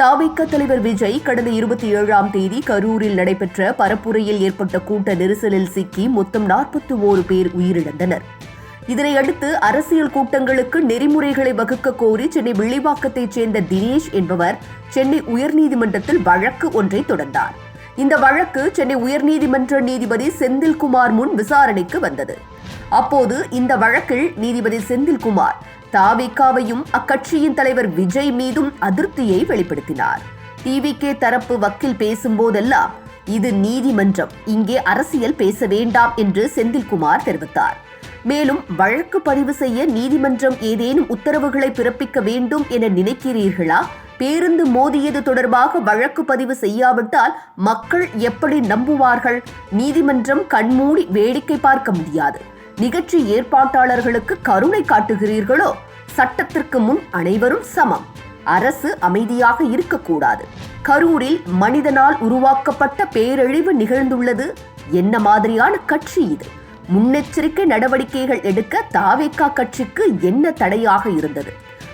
தாவிக தலைவர் விஜய் கடந்த இருபத்தி ஏழாம் தேதி கரூரில் நடைபெற்ற பரப்புரையில் ஏற்பட்ட கூட்ட நெரிசலில் சிக்கி மொத்தம் நாற்பத்தி ஓரு பேர் உயிரிழந்தனர். இதனையடுத்து அரசியல் கூட்டங்களுக்கு நெறிமுறைகளை வகுக்க கோரி சென்னை வில்லிவாக்கத்தைச் சேர்ந்த தினேஷ் என்பவர் சென்னை உயர்நீதிமன்றத்தில் வழக்கு ஒன்றை தொடர்ந்தார். இந்த வழக்கு சென்னை உயர்நீதிமன்ற நீதிபதி செந்தில்குமார் முன் விசாரணைக்கு வந்தது. அப்போது இந்த வழக்கில் நீதிபதி செந்தில்குமார் தாவிகாவையும் அக்கட்சியின் தலைவர் விஜய் மீதும் அதிருப்தியை வெளிப்படுத்தினார். டிவிகே தரப்பு வக்கீல் பேசும்போதெல்லாம் இது நீதிமன்றம் இங்கே அரசியல் பேச வேண்டாம் என்று செந்தில்குமார் தெரிவித்தார். மேலும் வழக்கு பதிவு செய்ய நீதிமன்றம் ஏதேனும் உத்தரவுகளை பிறப்பிக்க வேண்டும் என நினைக்கிறீர்களா? பேருந்து மோதியது தொடர்பாக வழக்கு பதிவு செய்யாவிட்டால் மக்கள் எப்படி நம்புவார்கள்? நீதிமன்றம் கண்மூடி வேடிக்கை பார்க்க முடியாது. நிகழ்ச்சி ஏற்பாட்டாளர்களுக்கு கருணை காட்டுகிறீர்களோ? சட்டத்திற்கு முன் அனைவரும் சமம். அரசு அமைதியாக இருக்கக்கூடாது. கரூரில் மனிதனால் உருவாக்கப்பட்ட பேரழிவு நிகழ்ந்துள்ளது. என்ன மாதிரியான கட்சி இது? முன்னெச்சரிக்கை நடவடிக்கைகள் எடுக்க தாவேக்கா கட்சிக்கு என்ன தடையாக இருந்தது?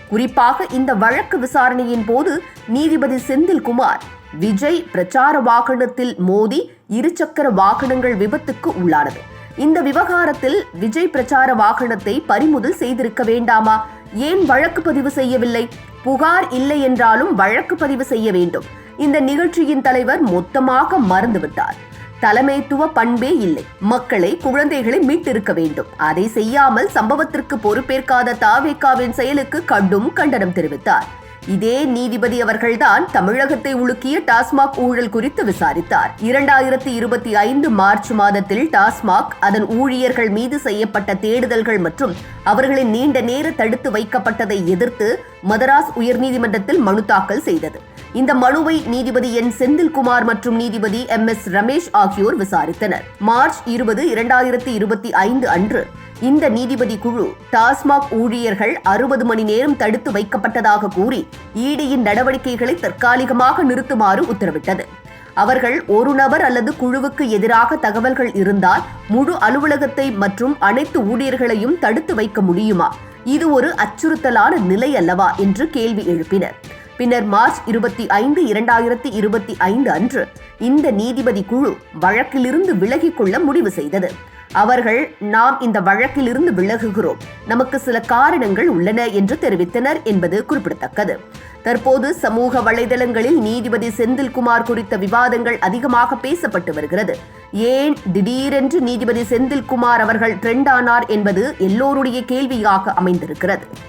குறிப்பாக இந்த வழக்கு விசாரணையின் போது நீதிபதி செந்தில்குமார் விஜய் பிரச்சார வாகனத்தில் மோதி இருசக்கர வாகனங்கள் விபத்துக்கு உள்ளானது. இந்த விவகாரத்தில் விஜய் பிரச்சார வாகனத்தை பறிமுதல் செய்திருக்க வேண்டாமா? ஏன் வழக்கு பதிவு செய்யவில்லை? புகார் இல்லை என்றாலும் வழக்கு பதிவு செய்ய வேண்டும். இந்த நிகழ்ச்சியின் தலைவர் மொத்தமாக மறந்துவிட்டார் தலைமைத்துவ பண்பே இல்லை. மக்களை குழந்தைகளை மீட்டிருக்க வேண்டும். அதை செய்யாமல் சம்பவத்திற்கு பொறுப்பேற்காத தாவேக்காவின் செயலுக்கு கடும் கண்டனம் தெரிவித்தார். இதே நீதிபதி அவர்கள்தான் தமிழகத்தை உலுக்கிய டாஸ்மாக் ஊழல் குறித்து விசாரித்தார். இரண்டாயிரத்தி இருபத்தி ஐந்து மார்ச் மாதத்தில் டாஸ்மாக் அதன் ஊழியர்கள் மீது செய்யப்பட்ட தேடுதல்கள் மற்றும் அவர்களின் நீண்ட நேர தடுத்து வைக்கப்பட்டதை எதிர்த்து மதராஸ் உயர்நீதிமன்றத்தில் மனு தாக்கல் செய்தது. இந்த மனுவை நீதிபதி என். செந்தில்குமார் மற்றும் நீதிபதி எம். எஸ். ரமேஷ் ஆகியோர் விசாரித்தனர். மார்ச் இருபது இரண்டாயிரத்தி இருபத்தி ஐந்து அன்று இந்த நீதிபதி குழு டாஸ்மாக் ஊழியர்கள் அறுபது மணி நேரம் தடுத்து வைக்கப்பட்டதாக கூறி ஈடியின் நடவடிக்கைகளை தற்காலிகமாக நிறுத்துமாறு உத்தரவிட்டது. அவர்கள் ஒரு நபர் அல்லது குழுவுக்கு எதிராக தகவல்கள் இருந்தால் முழு அலுவலகத்தை மற்றும் அனைத்து ஊழியர்களையும் தடுத்து வைக்க முடியுமா? இது ஒரு அச்சுறுத்தலான நிலை அல்லவா? என்று கேள்வி எழுப்பினர். பின்னர் மார்ச் இருபத்தி ஐந்து இரண்டாயிரத்தி இருபத்தி ஐந்து அன்று இந்த நீதிபதி குழு வழக்கிலிருந்து விலகிக் கொள்ள முடிவு செய்தது. அவர்கள் நாம் இந்த வழக்கிலிருந்து விலகுகிறோம். நமக்கு சில காரணங்கள் உள்ளன என்று தெரிவித்தனர் என்பது குறிப்பிடத்தக்கது. தற்போது சமூக வலைதளங்களில் நீதிபதி செந்தில்குமார் குறித்த விவாதங்கள் அதிகமாக பேசப்பட்டு வருகிறது. ஏன் திடீரென்று நீதிபதி செந்தில்குமார் அவர்கள் ட்ரெண்ட் ஆனார் என்பது எல்லோருடைய கேள்வியாக அமைந்திருக்கிறது.